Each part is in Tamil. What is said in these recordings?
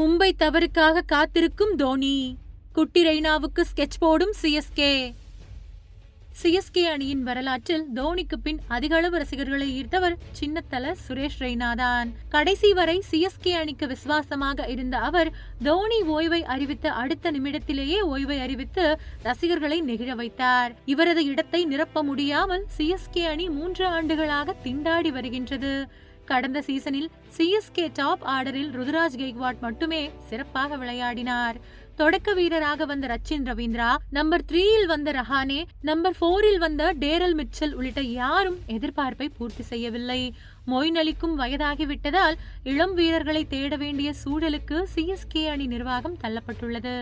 மும்பை தவறுக்காக காத்திருக்கும் தோனி. குட்டி ரெய்னாவுக்கு ஸ்கெட்ச் போடும் சிஎஸ்கே சிஎஸ்கே அணியின் வரலாற்றில் தோனிக்கு பின் அதிக அளவு ரசிகர்களை ஈர்த்தவர் சின்னத்தல சுரேஷ் ரெய்னா தான். கடைசி வரை சிஎஸ்கே அணிக்கு விசுவாசமாக இருந்த அவர் தோனி ஓய்வை அறிவித்த அடுத்த நிமிடத்திலேயே ஓய்வை அறிவித்து ரசிகர்களை நெகிழ வைத்தார். இவரது இடத்தை நிரப்ப முடியாமல் சிஎஸ்கே அணி மூன்று ஆண்டுகளாக திண்டாடி வருகின்றது. கடந்த சீசனில் சிஎஸ்கே டாப் ஆர்டரில் ருதுராஜ் கெய்க்வாட் மட்டுமே சிறப்பாக விளையாடினார். தொடக்க வீரராக வந்த ரச்சின் ரவீந்திரா நம்பர் த்ரீயில் வந்த ரஹானே நம்பர் போரில் வந்த டேரல் மிச்சல் உள்ளிட்ட யாரும் எதிர்பார்ப்பை பூர்த்தி செய்யவில்லை. மொயின் அளிக்கும் வயதாகிவிட்டதால் இளம் வீரர்களை தேட வேண்டிய சூழலுக்கு சிஎஸ்கே அணி நிர்வாகம் தள்ளப்பட்டுள்ளது.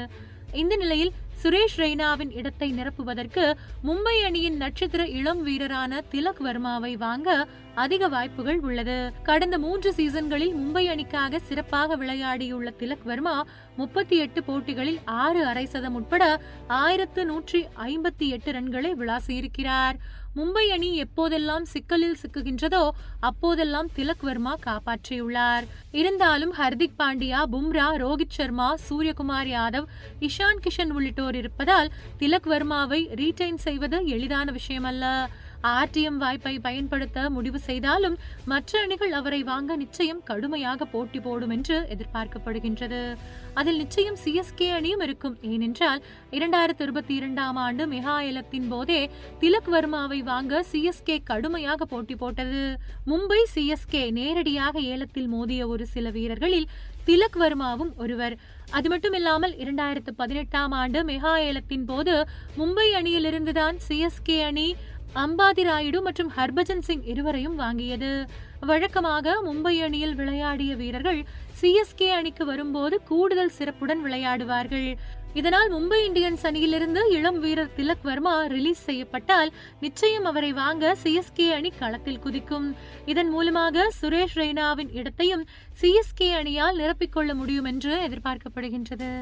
இந்த நிலையில் சுரேஷ் ரெய்னாவின் இடத்தை நிரப்புவதற்கு மும்பை அணியின் நட்சத்திர இளம் வீரரான திலக் வர்மாவை வாங்க அதிக வாய்ப்புகள் உள்ளது. கடந்த மூன்று சீசன்களில் மும்பை அணிக்காக சிறப்பாக விளையாடியுள்ள திலக் வர்மா முப்பத்தி எட்டு போட்டிகளில் ஆறு அரை சதம் உட்பட ஆயிரத்து நூற்றி ஐம்பத்தி எட்டு ரன்களை விளாசியிருக்கிறார். மும்பை அணி எப்போதெல்லாம் சிக்கலில் சிக்குகின்றதோ அப்போதெல்லாம் திலக் வர்மா காப்பாற்றியுள்ளார். இருந்தாலும் ஹர்திக் பாண்டியா பும்ரா ரோஹித் சர்மா சூரியகுமார் யாதவ் இஷான் கிஷன் உள்ளிட்டோர் இருப்பதால் திலக் வர்மாவை ரீடைன் செய்வது எளிதான விஷயமல்ல. ஆர்டிஎம் வாய்ப்பை பயன்படுத்த முடிவு செய்தாலும் மற்ற அணிகள் அவரை வாங்க நிச்சயம் கடுமையாக போட்டி போடும் என்று எதிர்பார்க்கப்படுகின்றது. அதில் நிச்சயம் சிஎஸ்கே அணியும் இருக்கும். ஏனென்றால் இரண்டாயிரத்தி இருபத்தி இரண்டாம் ஆண்டு மெகா ஏலத்தின் போதே திலக் வர்மாவை வாங்க சிஎஸ்கே கடுமையாக போட்டி போட்டது. மும்பை சிஎஸ்கே நேரடியாக ஏலத்தில் மோதிய ஒரு சில வீரர்களில் திலக் வர்மாவும் ஒருவர். அது மட்டுமில்லாமல் இரண்டாயிரத்து பதினெட்டாம் ஆண்டு மெகா ஏலத்தின் போது மும்பை அணியிலிருந்துதான் சிஎஸ்கே அணி அம்பாதி ராயுடு மற்றும் ஹர்பஜன் சிங் இருவரையும் வாங்கியது. வழக்கமாக மும்பை அணியில் விளையாடிய வீரர்கள் சிஎஸ்கே அணிக்கு வரும்போது கூடுதல் சிறப்புடன் விளையாடுவார்கள். இதனால் மும்பை இந்தியன்ஸ் அணியிலிருந்து இளம் வீரர் திலக் வர்மா ரிலீஸ் செய்யப்பட்டால் நிச்சயம் அவரை வாங்க சிஎஸ்கே அணி களத்தில் குதிக்கும். இதன் மூலமாக சுரேஷ் ரெய்னாவின் இடத்தையும் சிஎஸ்கே அணியால் நிரப்பிக்கொள்ள முடியும் என்று எதிர்பார்க்கப்படுகின்றது.